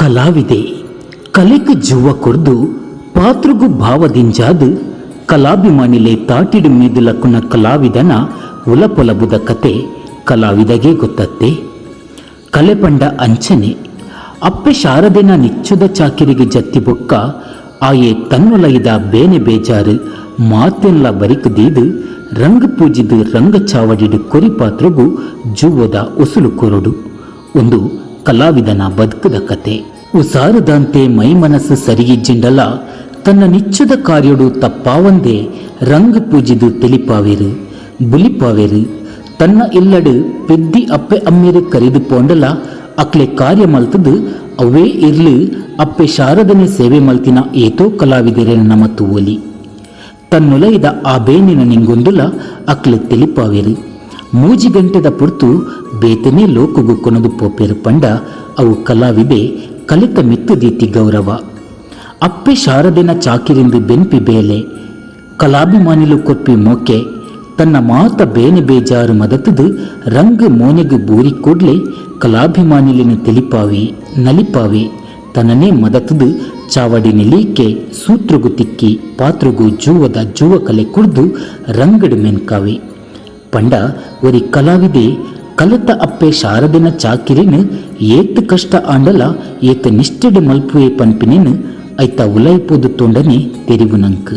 ಕಲಾವಿದೆ. ಕಲೆಗೆ ಜುವ ಕೊರ್ದು ಪಾತ್ರಗು ಭಾವದಿಂಜಾದು ಕಲಾಭಿಮಾನಿಲೆ ತಾಟಿಡು ಮೀದುಲಕ್ಕುನ ಕಲಾವಿದನ ಉಲಪೊಲಬುದ ಕತೆ ಕಲಾವಿದಗೆ ಗೊತ್ತತ್ತೆ. ಕಲೆ ಪಂಡ ಅಂಚನೆ, ಅಪ್ಪೆ ಶಾರದೆನ ನಿಚ್ಚುದ ಚಾಕಿರಿಗೆ ಜತ್ತಿ ಬೊಕ್ಕ, ಆಯೆ ತನ್ನೊಲಗಿದ ಬೇನೆ ಬೇಜಾರು ಮಾತೆಲ್ಲ ಬರಿಕದೀದು ರಂಗ ಪೂಜಿದು ರಂಗ ಚಾವಡಿಡು ಕೊರಿ ಪಾತ್ರಗೂ ಜುವದ ಉಸುಲು ಕೊರಡು. ಒಂದು ಕಲಾವಿದನ ಬದುಕದ ಕತೆ. ಉಸಾರದಂತೆ ಮೈ ಮನಸ್ಸು ತನ್ನ ನಿಚ್ಚದ ಕಾರ್ಯಡು ತಪ್ಪಾವಂದೇ ರಂಗ ಪೂಜಿದು ತೆಲಿಪಾವೇರು ಬುಲಿಪಾವೇರು. ತನ್ನ ಇಲ್ಲಡು ಪೆದ್ದಿ ಅಪ್ಪೆ ಅಮ್ಮೇರು ಕರೆದು ಪೋಂಡಲ, ಅಕ್ಲೆ ಕಾರ್ಯ ಮಲ್ತದು ಅವೇ ಇರ್ಲು, ಅಪ್ಪೆ ಶಾರದನೆ ಸೇವೆ ಮಲ್ತಿನ ಏತೋ ಕಲಾವಿದರೇ ನಮ್ಮ ತೂವಲಿ. ತನ್ನೊಲೈದ ಆ ಬೇನಿನ ನಿಂಗೊಂದುಲ ಅಕ್ಲೆ ತೆಲಿಪಾವೇರು ಮೂಜಿ ಗಂಟೆದ ಪುರ್ತು ಬೇತನೇ ಲೋಕಗು ಕೊನದು ಪೋಪೆರು ಪಂಡ ಅವು ಕಲಾವಿದೆ ಕಲಿತ ಮಿತ್ತುದೀತಿ ಗೌರವ. ಅಪ್ಪೆ ಶಾರದಿನ ಚಾಕಿರಿಂದು ಬೆನ್ಪಿ ಬೇಲೆ, ಕಲಾಭಿಮಾನಿಲು ಕೊಪ್ಪಿ ಮೋಕೆ, ತನ್ನ ಮಾತ ಬೇನೆ ಬೇಜಾರು ಮದತದು ರಂಗ ಮೋನೆಗು ಬೂರಿ ಕೂಡ್ಲೆ ಕಲಾಭಿಮಾನಿಲಿನ ತಿಳಿಪಾವಿ, ನಲಿಪಾವಿ ತನ್ನನೇ ಮದತದು ಚಾವಡಿ ನಿಲೀಕೆ, ಸೂತ್ರಗು ತಿಕ್ಕಿ, ಪಾತ್ರಗು ಜೂವದ ಜೂವ ಕಲೆ ಕುಡ್ದು ರಂಗಡು ಮೆನ್ಕಾವಿ. ಪಂಡ ಒರಿ ಕಲಾವಿದೆ, ಕಲತ ಅಪ್ಪೆ ಶಾರದಿನ ಚಾಕಿರಿನ ಏತ್ ಕಷ್ಟ ಆಂಡಲ, ಏತ ನಿಷ್ಠೆಡು ಮಲ್ಪುವೆ ಪನ್ಪಿನ ಐತ ಉಲೈಪೋದು ತೊಂಡನೆ ತೆರಿವು ನಂಕು.